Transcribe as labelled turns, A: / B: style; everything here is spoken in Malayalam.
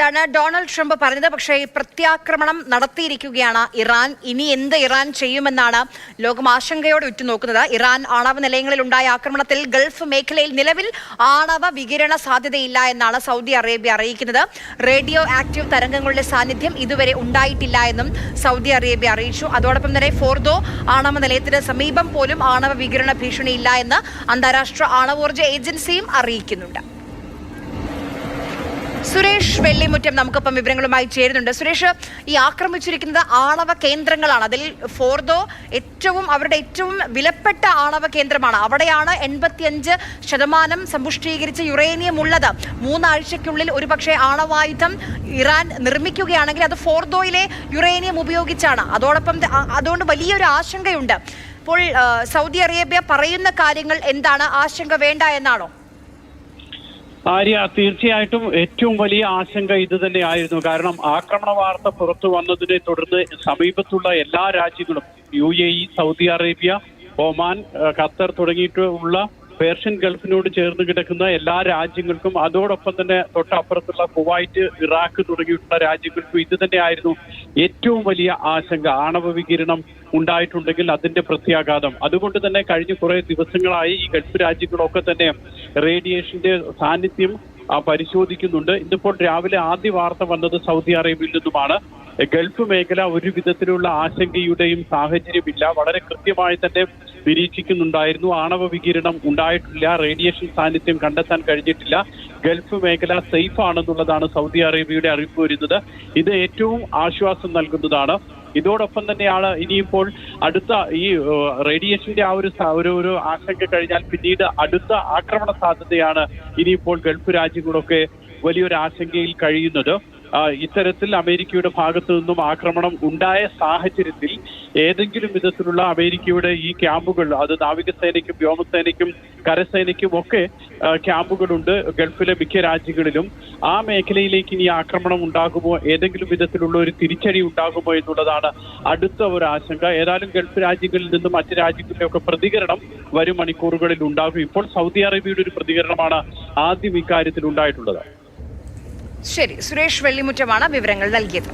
A: ാണ് ഡൊണാൾഡ് ട്രംപ് പറഞ്ഞത്. പക്ഷേ പ്രത്യാക്രമണം നടത്തിയിരിക്കുകയാണ് ഇറാൻ. ഇനി എന്ത് ഇറാൻ ചെയ്യുമെന്നാണ് ലോകം ആശങ്കയോടെ ഉറ്റുനോക്കുന്നത്. ഇറാൻ ആണവ നിലയങ്ങളിൽ ഉണ്ടായ ആക്രമണത്തിൽ ഗൾഫ് മേഖലയിൽ നിലവിൽ ആണവ വികിരണ സാധ്യതയില്ല എന്നാണ് സൗദി അറേബ്യ അറിയിക്കുന്നത്. റേഡിയോ ആക്റ്റീവ് തരംഗങ്ങളുടെ സാന്നിധ്യം ഇതുവരെ ഉണ്ടായിട്ടില്ല എന്നും സൗദി അറേബ്യ അറിയിച്ചു. അതോടൊപ്പം തന്നെ ഫോർദോ ആണവ നിലയത്തിന് സമീപം പോലും ആണവ വികിരണ ഭീഷണിയില്ല എന്ന് അന്താരാഷ്ട്ര ആണവോർജ ഏജൻസിയും അറിയിക്കുന്നുണ്ട്. സുരേഷ് വെള്ളിമുറ്റം നമുക്കിപ്പം വിവരങ്ങളുമായി ചേരുന്നുണ്ട്. സുരേഷ് ഈ ആക്രമിച്ചിരിക്കുന്നത് ആണവ കേന്ദ്രങ്ങളാണ്. അതിൽ ഫോർദോ ഏറ്റവും അവരുടെ ഏറ്റവും വിലപ്പെട്ട ആണവ കേന്ദ്രമാണ്. അവിടെയാണ് എൺപത്തിയഞ്ച് ശതമാനം സമ്പുഷ്ടീകരിച്ച യുറേനിയം ഉള്ളത്. മൂന്നാഴ്ചയ്ക്കുള്ളിൽ ഒരുപക്ഷെ ആണവായുധം ഇറാൻ നിർമ്മിക്കുകയാണെങ്കിൽ അത് ഫോർദോയിലെ യുറേനിയം ഉപയോഗിച്ചാണ്. അതോടൊപ്പം അതുകൊണ്ട് വലിയൊരു ആശങ്കയുണ്ട്. അപ്പോൾ സൗദി അറേബ്യ പറയുന്ന കാര്യങ്ങൾ എന്താണ്? ആശങ്ക വേണ്ട എന്നാണോ?
B: ആര്യ തീർച്ചയായിട്ടും ഏറ്റവും വലിയ ആശങ്ക ഇത് തന്നെയായിരുന്നു. കാരണം ആക്രമണ വാർത്ത പുറത്തു വന്നതിനെ തുടർന്ന് സമീപത്തുള്ള എല്ലാ രാജ്യങ്ങളും U A E Saudi Arabia Oman Qatar തുടങ്ങിയിട്ടുള്ള പേർഷ്യൻ ഗൾഫിനോട് ചേർന്ന് കിടക്കുന്ന എല്ലാ രാജ്യങ്ങൾക്കും അതോടൊപ്പം തന്നെ തൊട്ടപ്പുറത്തുള്ള കുവൈറ്റ് ഇറാഖ് തുടങ്ങിയിട്ടുള്ള രാജ്യങ്ങൾക്കും ഇത് തന്നെയായിരുന്നു ഏറ്റവും വലിയ ആശങ്ക. ആണവ വികിരണം ഉണ്ടായിട്ടുണ്ടെങ്കിൽ അതിന്റെ പ്രത്യാഘാതം. അതുകൊണ്ട് തന്നെ കഴിഞ്ഞ കുറെ ദിവസങ്ങളായി ഈ ഗൾഫ് രാജ്യങ്ങളൊക്കെ തന്നെ റേഡിയേഷന്റെ സാന്നിധ്യം പരിശോധിക്കുന്നുണ്ട്. ഇന്നിപ്പോൾ രാവിലെ ആദ്യ വാർത്ത വന്നത് സൗദി അറേബ്യയിൽ നിന്നുമാണ്. ഗൾഫ് മേഖല ഒരു വിധത്തിലുള്ള ആശങ്കയുടെയും സാഹചര്യമില്ല. വളരെ കൃത്യമായി തന്നെ നിരീക്ഷിക്കുന്നുണ്ടായിരുന്നു. ആണവ വികിരണം ഉണ്ടായിട്ടില്ല. റേഡിയേഷൻ സാന്നിധ്യം കണ്ടെത്താൻ കഴിഞ്ഞിട്ടില്ല. ഗൾഫ് മേഖല സേഫ് ആണെന്നുള്ളതാണ് സൗദി അറേബ്യയുടെ അറിയിപ്പ് വരുന്നത്. ഇത് ഏറ്റവും ആശ്വാസം നൽകുന്നതാണ്. ഇതോടൊപ്പം തന്നെയാണ് ഇനിയിപ്പോൾ അടുത്ത ഈ റേഡിയേഷന്റെ ആ ഒരു ഒരു ആശങ്ക കഴിഞ്ഞാൽ പിന്നീട് അടുത്ത ആക്രമണ സാധ്യതയാണ് ഇനിയിപ്പോൾ ഗൾഫ് രാജ്യങ്ങളൊക്കെ വലിയൊരു ആശങ്കയിൽ കഴിയുന്നത്. ഇത്തരത്തിൽ അമേരിക്കയുടെ ഭാഗത്തു നിന്നും ആക്രമണം ഉണ്ടായ സാഹചര്യത്തിൽ ഏതെങ്കിലും വിധത്തിലുള്ള അമേരിക്കയുടെ ഈ ക്യാമ്പുകൾ അത് നാവികസേനയ്ക്കും വ്യോമസേനയ്ക്കും കരസേനയ്ക്കും ഒക്കെ ക്യാമ്പുകളുണ്ട് ഗൾഫിലെ മിക്ക രാജ്യങ്ങളിലും. ആ മേഖലയിലേക്ക് ഇനി ആക്രമണം ഉണ്ടാകുമോ ഏതെങ്കിലും വിധത്തിലുള്ള ഒരു തിരിച്ചടി ഉണ്ടാകുമോ എന്നുള്ളതാണ് അടുത്ത ഒരു ആശങ്ക. ഏതായാലും ഗൾഫ് രാജ്യങ്ങളിൽ നിന്നും മറ്റ് രാജ്യങ്ങളിലൊക്കെ പ്രതികരണം വരും മണിക്കൂറുകളിൽ ഉണ്ടാകും. ഇപ്പോൾ സൗദി അറേബ്യയുടെ ഒരു പ്രതികരണമാണ് ആദ്യം ഇക്കാര്യത്തിൽ ഉണ്ടായിട്ടുള്ളത്.
A: ശരി സുരേഷ് വെള്ളിമുറ്റമാണ് വിവരങ്ങൾ നൽകിയത്.